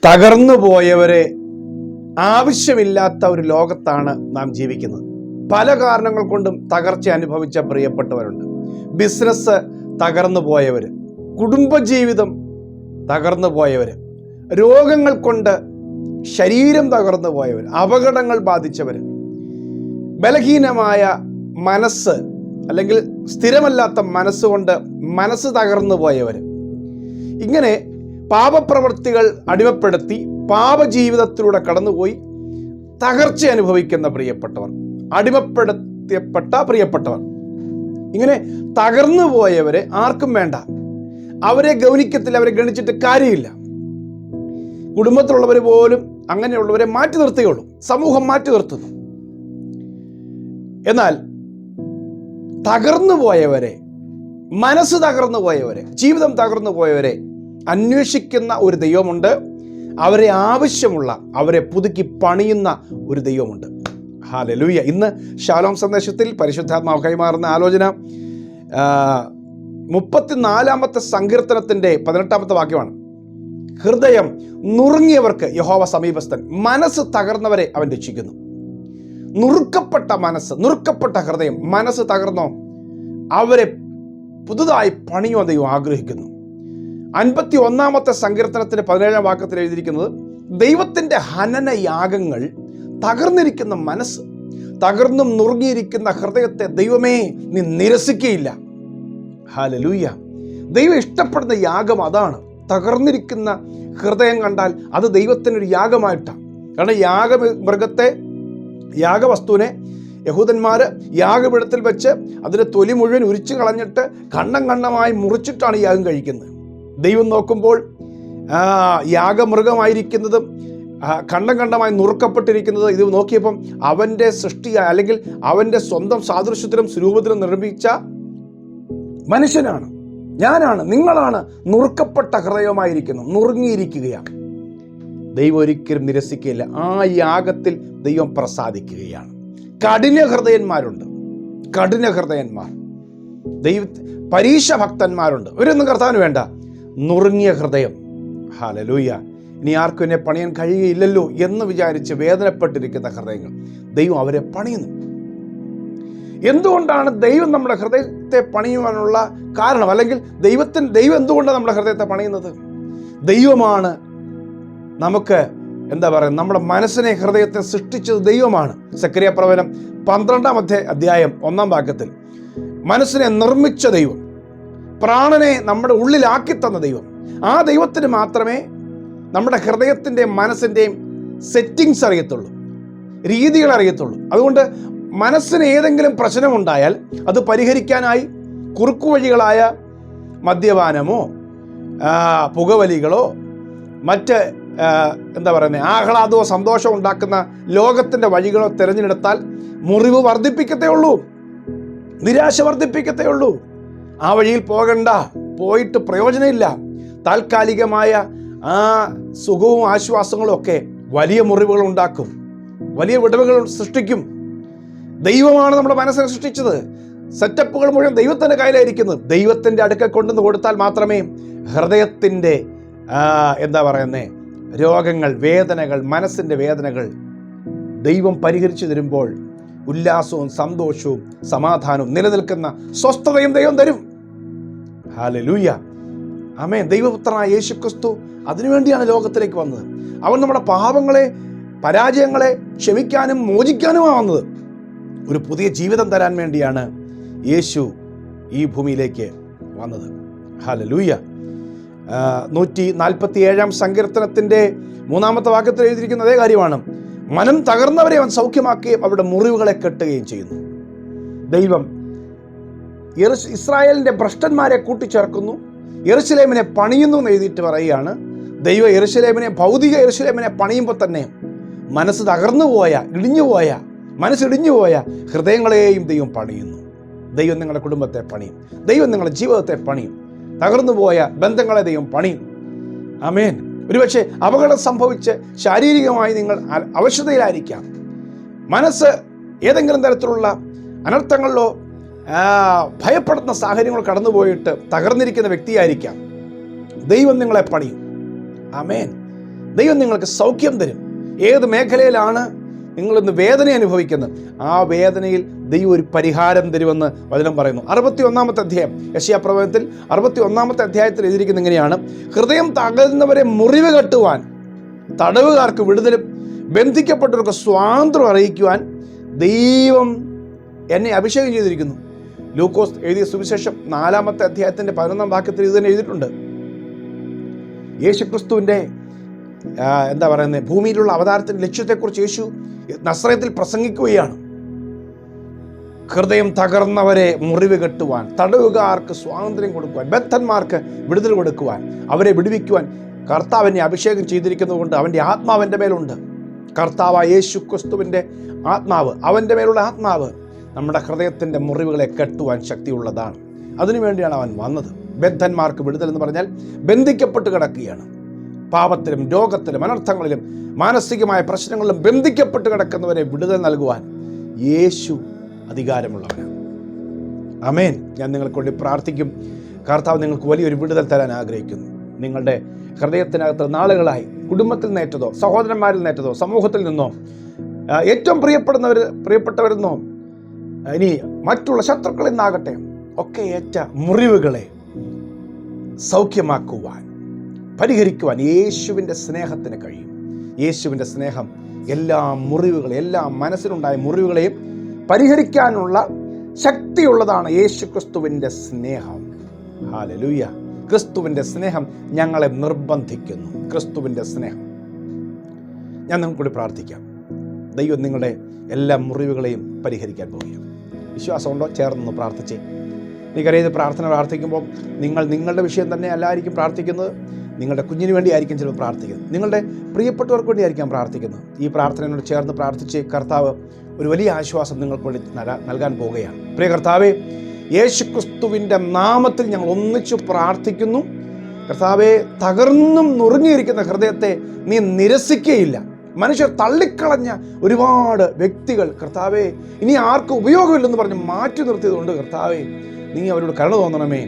തകർന്നു പോയവരെ ആവശ്യമില്ലാത്ത ഒരു ലോകത്താണ് നാം ജീവിക്കുന്നത്. പല കാരണങ്ങൾ കൊണ്ടും തകർച്ച അനുഭവിച്ച പ്രിയപ്പെട്ടവരുണ്ട്. ബിസിനസ് തകർന്നു പോയവർ കുടുംബജീവിതം തകർന്നു പോയവർ രോഗങ്ങൾ കൊണ്ട് ശരീരം തകർന്നു പോയവർ അപകടങ്ങൾ ബാധിച്ചവർ ബലഹീനമായ മനസ്സ് അല്ലെങ്കിൽ സ്ഥിരമല്ലാത്ത മനസ്സുകൊണ്ട് മനസ്സ് തകർന്നു പോയവർ ഇങ്ങനെ പാപപ്രവൃത്തികൾ അടിമപ്പെടുത്തി പാപജീവിതത്തിലൂടെ കടന്നുപോയി തകർച്ച അനുഭവിക്കുന്ന പ്രിയപ്പെട്ടവർ അടിമപ്പെടുത്തപ്പെട്ട പ്രിയപ്പെട്ടവർ. ഇങ്ങനെ തകർന്നു പോയവരെ ആർക്കും വേണ്ട. അവരെ ഗൗനിക്കത്തില്ല അവരെ ഗണിച്ചിട്ട് കാര്യമില്ല. കുടുംബത്തിലുള്ളവർ പോലും അങ്ങനെയുള്ളവരെ മാറ്റി നിർത്തുകയുള്ളൂ സമൂഹം മാറ്റി നിർത്തുന്നു. എന്നാൽ തകർന്നു പോയവരെ മനസ്സ് തകർന്നു പോയവരെ ജീവിതം തകർന്നു പോയവരെ അന്വേഷിക്കുന്ന ഒരു ദൈവമുണ്ട്. അവരെ ആവശ്യമുള്ള അവരെ പുതുക്കി പണിയുന്ന ഒരു ദൈവമുണ്ട്. ഹാലലൂയ ഇന്ന് ശാലോം സന്ദേശത്തിൽ പരിശുദ്ധാത്മാവ് കൈമാറുന്ന ആലോചന മുപ്പത്തിനാലാമത്തെ സങ്കീർത്തനത്തിന്റെ പതിനെട്ടാമത്തെ വാക്യമാണ്. ഹൃദയം നുറുങ്ങിയവർക്ക് യഹോവ സമീപസ്ഥൻ മനസ്സ് തകർന്നവരെ അവൻ രക്ഷിക്കുന്നു. നുറുക്കപ്പെട്ട മനസ്സ് നുറുക്കപ്പെട്ട ഹൃദയം മനസ്സ് തകർന്നോ അവരെ പുതുതായി പണിയുവാൻ ദൈവം ആഗ്രഹിക്കുന്നു. അൻപത്തി ഒന്നാമത്തെ സങ്കീർത്തനത്തിന്റെ പതിനേഴാം വാക്കത്തിൽ എഴുതിയിരിക്കുന്നത് ദൈവത്തിന്റെ ഹനനയാഗങ്ങൾ തകർന്നിരിക്കുന്ന മനസ്സ് തകർന്നും നുറുങ്ങിയിരിക്കുന്ന ഹൃദയത്തെ ദൈവമേ നീ നിരസിക്കുകയില്ല ഹാലലൂയ ദൈവം ഇഷ്ടപ്പെടുന്ന യാഗം അതാണ്. തകർന്നിരിക്കുന്ന ഹൃദയം കണ്ടാൽ അത് ദൈവത്തിനൊരു യാഗമായിട്ടാണ്. കാരണം യാഗ മൃഗത്തെ യാഗവസ്തുവിനെ യഹൂദന്മാർ യാഗപീഠത്തിൽ വെച്ച് അതിന്റെ തൊലി മുഴുവൻ ഉരിച്ചു കളഞ്ഞിട്ട് കണ്ണം കണ്ണമായി മുറിച്ചിട്ടാണ് യാഗം കഴിക്കുന്നത്. ദൈവം നോക്കുമ്പോൾ യാഗമൃഗമായിരിക്കുന്നതും കണ്ടം കണ്ടമായി നുറുക്കപ്പെട്ടിരിക്കുന്നത് ഇത് നോക്കിയപ്പം അവന്റെ സൃഷ്ടി അല്ലെങ്കിൽ അവന്റെ സ്വന്തം സാദൃശ്യത്തിലും സ്വരൂപത്തിലും നിർമ്മിച്ച മനുഷ്യനാണ്. ഞാനാണ് നിങ്ങളാണ് നുറുക്കപ്പെട്ട ഹൃദയമായിരിക്കുന്നു നുറുങ്ങിയിരിക്കുകയാണ്. ദൈവം ഒരിക്കലും നിരസിക്കുകയില്ല. ആ യാഗത്തിൽ ദൈവം പ്രസാദിക്കുകയാണ്. കഠിന ഹൃദയന്മാരുണ്ട്. കഠിന ഹൃദയന്മാർ. ദൈവ പരീക്ഷ ഭക്തന്മാരുണ്ട് ഇവരൊന്നും കർത്താവിന് വേണ്ട. നുറുങ്ങിയ ഹൃദയം. ഹാലലൂയ ഇനി ആർക്കും എന്നെ പണിയാൻ കഴിയുകയില്ലല്ലോ എന്ന് വിചാരിച്ച് വേദനപ്പെട്ടിരിക്കുന്ന ഹൃദയങ്ങൾ. ദൈവം അവരെ പണിയുന്നു. എന്തുകൊണ്ടാണ് ദൈവം നമ്മുടെ ഹൃദയത്തെ പണിയുവാനുള്ള കാരണം? അല്ലെങ്കിൽ ദൈവത്തിന് ദൈവം എന്തുകൊണ്ടാണ് നമ്മുടെ ഹൃദയത്തെ പണിയുന്നത്? ദൈവമാണ് നമുക്ക് എന്താ പറയുക നമ്മുടെ മനസ്സിനെ ഹൃദയത്തെ സൃഷ്ടിച്ചത് ദൈവമാണ്. സക്രിയ പ്രവചനം പന്ത്രണ്ടാമത്തെ അധ്യായ ഒന്നാം വാക്യത്തിൽ. മനസ്സിനെ നിർമ്മിച്ച ദൈവം. പ്രാണനെ നമ്മുടെ ഉള്ളിലാക്കി തന്ന ദൈവം. ആ ദൈവത്തിന് മാത്രമേ നമ്മുടെ ഹൃദയത്തിന്റെയും മനസ്സിന്റെയും സെറ്റിങ്സ് അറിയത്തുള്ളൂ. രീതികൾ അറിയത്തുള്ളൂ. അതുകൊണ്ട് മനസ്സിന് ഏതെങ്കിലും പ്രശ്നമുണ്ടായാൽ അത് പരിഹരിക്കാനായി കുറുക്കു വഴികളായ മദ്യപാനമോ പുകവലികളോ മറ്റ് എന്താ പറയുന്നത് ആഹ്ലാദവും സന്തോഷം ഉണ്ടാക്കുന്ന ലോകത്തിന്റെ വഴികളോ തിരഞ്ഞെടുത്താൽ മുറിവ് വർദ്ധിപ്പിക്കത്തേ ഉള്ളൂ. നിരാശ വർദ്ധിപ്പിക്കത്തേ ഉള്ളൂ. ആ വഴിയിൽ പോകണ്ട. പോയിട്ട് പ്രയോജനമില്ല. താൽക്കാലികമായ ആ സുഖവും ആശ്വാസങ്ങളും ഒക്കെ വലിയ മുറിവുകൾ ഉണ്ടാക്കും. വലിയ വിടവുകൾ സൃഷ്ടിക്കും. ദൈവമാണ് നമ്മുടെ മനസ്സിനെ സൃഷ്ടിച്ചത്. സെറ്റപ്പുകൾ മുഴുവൻ ദൈവത്തിന്റെ കയ്യിലായിരിക്കുന്നത് ദൈവത്തിന്റെ അടുക്കൽ കൊണ്ടുവന്ന് കൊടുത്താൽ മാത്രമേ ഹൃദയത്തിന്റെ എന്താ പറയുന്നേ രോഗങ്ങൾ വേദനകൾ മനസ്സിന്റെ വേദനകൾ ദൈവം പരിഹരിച്ചു തരുമ്പോൾ ഉല്ലാസവും സന്തോഷവും സമാധാനവും നിലനിൽക്കുന്ന സ്വസ്ഥതയും ദൈവം തരും. ഹാലലൂയ അമേ ദൈവപുത്രനായ യേശു ക്രിസ്തു അതിനുവേണ്ടിയാണ് ലോകത്തിലേക്ക് വന്നത്. അവൻ നമ്മുടെ പാപങ്ങളെ പരാജയങ്ങളെ ക്ഷമിക്കാനും മോചിക്കാനുമാണ് വന്നത്. ഒരു പുതിയ ജീവിതം തരാൻ വേണ്ടിയാണ് യേശു ഈ ഭൂമിയിലേക്ക് വന്നത്. ഹാലലൂയ നൂറ്റി നാൽപ്പത്തി ഏഴാം സങ്കീർത്തനത്തിന്റെ മൂന്നാമത്തെ വാക്യത്തിൽ എഴുതിയിരിക്കുന്ന അതേ കാര്യമാണ്. മനം തകർന്നവരെ അവൻ സൗഖ്യമാക്കുകയും അവരുടെ മുറിവുകളെ കെട്ടുകയും ചെയ്യുന്നു. ദൈവം ഇസ്രായേലിന്റെ ഭ്രഷ്ടന്മാരെ കൂട്ടിച്ചേർക്കുന്നു. എറുസലേമിനെ പണിയുന്നു എന്ന് എഴുതിയിട്ട് പറയുകയാണ്. ദൈവം എറുസലേമിനെ ഭൗതിക എറുസലേമിനെ പണിയുമ്പോൾ തന്നെ മനസ്സ് തകർന്നു പോയ ഇടിഞ്ഞു പോയ മനസ്സിടിഞ്ഞു പോയ ഹൃദയങ്ങളെയും ദൈവം പണിയുന്നു. ദൈവം നിങ്ങളുടെ കുടുംബത്തെ പണിയും. ദൈവം നിങ്ങളുടെ ജീവിതത്തെ പണിയും. തകർന്നു പോയ ബന്ധങ്ങളെ ദൈവം പണിയും. ആമേൻ. ഒരുപക്ഷെ അപകടം സംഭവിച്ച് ശാരീരികമായി നിങ്ങൾ അവശതയിലായിരിക്കാം മനസ്സ് ഏതെങ്കിലും തരത്തിലുള്ള അനർത്ഥങ്ങളിലോ ഭയപ്പെടുന്ന സാഹചര്യങ്ങൾ കടന്നുപോയിട്ട് തകർന്നിരിക്കുന്ന വ്യക്തിയായിരിക്കാം. ദൈവം നിങ്ങളെ പണിയും. ആമേൻ. ദൈവം നിങ്ങൾക്ക് സൗഖ്യം തരും. ഏത് മേഖലയിലാണ് നിങ്ങളിന്ന് വേദന അനുഭവിക്കുന്നു. ആ വേദനയിൽ ദൈവം ഒരു പരിഹാരം തരുമെന്ന് വചനം പറയുന്നു. അറുപത്തി ഒന്നാമത്തെ അധ്യായം യശയാ പ്രവചനത്തിൽ അറുപത്തി ഒന്നാമത്തെ അധ്യായത്തിൽ എഴുതിയിരിക്കുന്ന ഇങ്ങനെയാണ് ഹൃദയം തകരുന്നവരെ മുറിവ് കെട്ടുവാൻ തടവുകാർക്ക് വിടുതലും ബന്ധിക്കപ്പെട്ടവർക്ക് സ്വാതന്ത്ര്യം അറിയിക്കുവാൻ ദൈവം എന്നെ അഭിഷേകം ചെയ്തിരിക്കുന്നു. ലൂക്കോസ് എഴുതിയ സുവിശേഷം നാലാമത്തെ അധ്യായത്തിന്റെ പതിനൊന്നാം വാക്യത്തിൽ ഇത് തന്നെ എഴുതിയിട്ടുണ്ട്. യേശുക്രിസ്തുവിന്റെ ആ, എന്താ പറയുന്നത് ഭൂമിയിലുള്ള അവതാരത്തിന്റെ ലക്ഷ്യത്തെക്കുറിച്ച് യേശു നസ്രയത്തിൽ പ്രസംഗിക്കുകയാണ്. ഹൃദയം തകർന്നവരെ മുറിവ് കെട്ടുവാൻ തടവുകാർക്ക് സ്വാതന്ത്ര്യം കൊടുക്കുവാൻ ബദ്ധന്മാർക്ക് വിടുതൽ കൊടുക്കുവാൻ അവരെ വിടുവിക്കുവാൻ കർത്താവിനെ അഭിഷേകം ചെയ്തിരിക്കുന്നതുകൊണ്ട് അവന്റെ ആത്മാവന്റെ മേലുണ്ട്. കർത്താവ് യേശു ക്രിസ്തുവിന്റെ ആത്മാവ് അവന്റെ മേലുള്ള ആത്മാവ് നമ്മുടെ ഹൃദയത്തിന്റെ മുറിവുകളെ കെട്ടുവാൻ ശക്തിയുള്ളതാണ്. അതിനുവേണ്ടിയാണ് അവൻ വന്നത്. ബദ്ധന്മാർക്ക് വിടുതൽ എന്ന് പറഞ്ഞാൽ ബന്ധിക്കപ്പെട്ട് കിടക്കുകയാണ്. പാപത്തിലും രോഗത്തിലും അനർത്ഥങ്ങളിലും മാനസികമായ പ്രശ്നങ്ങളിലും ബന്ധിക്കപ്പെട്ട് കിടക്കുന്നവരെ വിടുതൽ നൽകുവാൻ യേശു അധികാരമുള്ളവനാണ്. അമേൻ ഞാൻ നിങ്ങൾക്ക് വേണ്ടി പ്രാർത്ഥിക്കും. കർത്താവ് നിങ്ങൾക്ക് വലിയൊരു വിടുതൽ തരാൻ ആഗ്രഹിക്കുന്നു. നിങ്ങളുടെ ഹൃദയത്തിനകത്ത് നാളുകളായി കുടുംബത്തിൽ നേറ്റതോ സഹോദരന്മാരിൽ നേറ്റതോ സമൂഹത്തിൽ നിന്നോ ഏറ്റവും പ്രിയപ്പെടുന്നവർ പ്രിയപ്പെട്ടവരിൽ നിന്നോ ഇനി മറ്റുള്ള ശത്രുക്കളിൽ നിന്നാകട്ടെ ഒക്കെ ഏറ്റ മുറിവുകളെ സൗഖ്യമാക്കുവാൻ പരിഹരിക്കുവാൻ യേശുവിന്റെ സ്നേഹത്തിന് കഴിയും. യേശുവിന്റെ സ്നേഹം എല്ലാ മുറിവുകളെ എല്ലാ മനസ്സിലുണ്ടായ മുറിവുകളെയും പരിഹരിക്കാനുള്ള ശക്തിയുള്ളതാണ് യേശു ക്രിസ്തുവിന്റെ സ്നേഹം. ഹാലലൂയ ക്രിസ്തുവിന്റെ സ്നേഹം ഞങ്ങളെ നിർബന്ധിക്കുന്നു. ക്രിസ്തുവിന്റെ സ്നേഹം. ഞാൻ നിങ്ങൾക്ക് കൂടി പ്രാർത്ഥിക്കാം. ദൈവം നിങ്ങളുടെ എല്ലാ മുറിവുകളെയും പരിഹരിക്കാൻ പോവുകയാണ് വിശ്വാസമുണ്ടോ? ചേർന്ന് പ്രാർത്ഥിച്ചേ. എനിക്കറിയാം പ്രാർത്ഥന പ്രാർത്ഥിക്കുമ്പോൾ നിങ്ങൾ നിങ്ങളുടെ വിഷയം തന്നെ അല്ലായിരിക്കും പ്രാർത്ഥിക്കുന്നത്. നിങ്ങളുടെ കുഞ്ഞിന് വേണ്ടി ആയിരിക്കും ചിലപ്പോൾ പ്രാർത്ഥിക്കുന്നത്. നിങ്ങളുടെ പ്രിയപ്പെട്ടവർക്ക് വേണ്ടിയായിരിക്കാം പ്രാർത്ഥിക്കുന്നത്. ഈ പ്രാർത്ഥനയോട് ചേർന്ന് പ്രാർത്ഥിച്ച് കർത്താവ് ഒരു വലിയ ആശ്വാസം നിങ്ങൾക്ക് വേണ്ടി നൽകാൻ പോവുകയാണ്. പ്രിയ കർത്താവെ യേശു ക്രിസ്തുവിന്റെ നാമത്തിൽ ഞങ്ങൾ ഒന്നിച്ചു പ്രാർത്ഥിക്കുന്നു. കർത്താവെ തകർന്നും നുറുങ്ങിയിരിക്കുന്ന ഹൃദയത്തെ നീ നിരസിക്കുകയില്ല. മനുഷ്യർ തള്ളിക്കളഞ്ഞ ഒരുപാട് വ്യക്തികൾ കർത്താവെ ഇനി ആർക്കും ഉപയോഗമില്ലെന്ന് പറഞ്ഞ് മാറ്റി നിർത്തിയതുകൊണ്ട് കർത്താവെ നീ അവരോട് കരുണ തോന്നണമേ.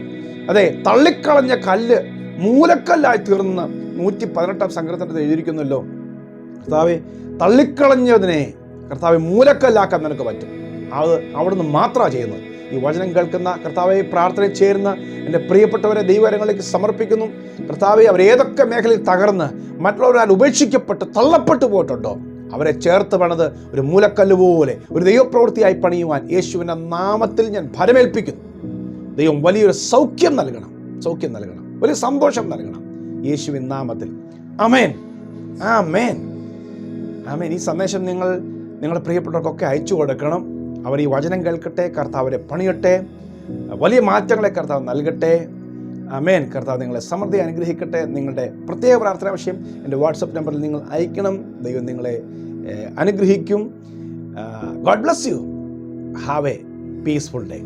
അതെ തള്ളിക്കളഞ്ഞ കല്ല് മൂലക്കല്ലായി തീർന്ന് നൂറ്റി പതിനെട്ടാം സങ്കീർത്തനത്തിൽ എഴുതിയിരിക്കുന്നല്ലോ. കർത്താവെ തള്ളിക്കളഞ്ഞതിനെ കർത്താവെ മൂലക്കല്ലാക്കാൻ നിനക്ക് പറ്റും. അത് അവിടുന്ന് മാത്രമാണ് ചെയ്യുന്നത്. ഈ വചനം കേൾക്കുന്ന കർത്താവെ പ്രാർത്ഥന ചേരുന്ന എന്റെ പ്രിയപ്പെട്ടവരെ ദൈവകരങ്ങളിലേക്ക് സമർപ്പിക്കുന്നു. കർത്താവെ അവർ ഏതൊക്കെ മേഖലയിൽ തകർന്ന് മറ്റുള്ളവരാൽ ഉപേക്ഷിക്കപ്പെട്ട് തള്ളപ്പെട്ടു പോയിട്ടുണ്ടോ അവരെ ചേർത്ത് പണിത് ഒരു മൂലക്കല്ല് പോലെ ഒരു ദൈവപ്രവൃത്തിയായി പണിയുവാൻ യേശുവിന്റെ നാമത്തിൽ ഞാൻ ഭരമേൽപ്പിക്കുന്നു. ദൈവം വലിയൊരു സൗഖ്യം നൽകണം. സൗഖ്യം നൽകണം. വലിയ സന്തോഷം നൽകണം. യേശുവിൻ നാമത്തിൽ. അമേൻ ആ മേൻ ആമേൻ. ഈ സന്ദേശം നിങ്ങൾ നിങ്ങളുടെ പ്രിയപ്പെട്ടവർക്കൊക്കെ അയച്ചു കൊടുക്കണം. അവർ ഈ വചനം കേൾക്കട്ടെ കർത്താവരെ പണിയട്ടെ. വലിയ മാറ്റങ്ങളെ കർത്താവ് നൽകട്ടെ. അമേൻ കർത്താവ് നിങ്ങളെ സമൃദ്ധി അനുഗ്രഹിക്കട്ടെ. നിങ്ങളുടെ പ്രത്യേക പ്രാർത്ഥന വിഷയം എന്റെ വാട്സപ്പ് നമ്പറിൽ നിങ്ങൾ അയക്കണം. ദൈവം നിങ്ങളെ അനുഗ്രഹിക്കും. God bless you. Have a peaceful day.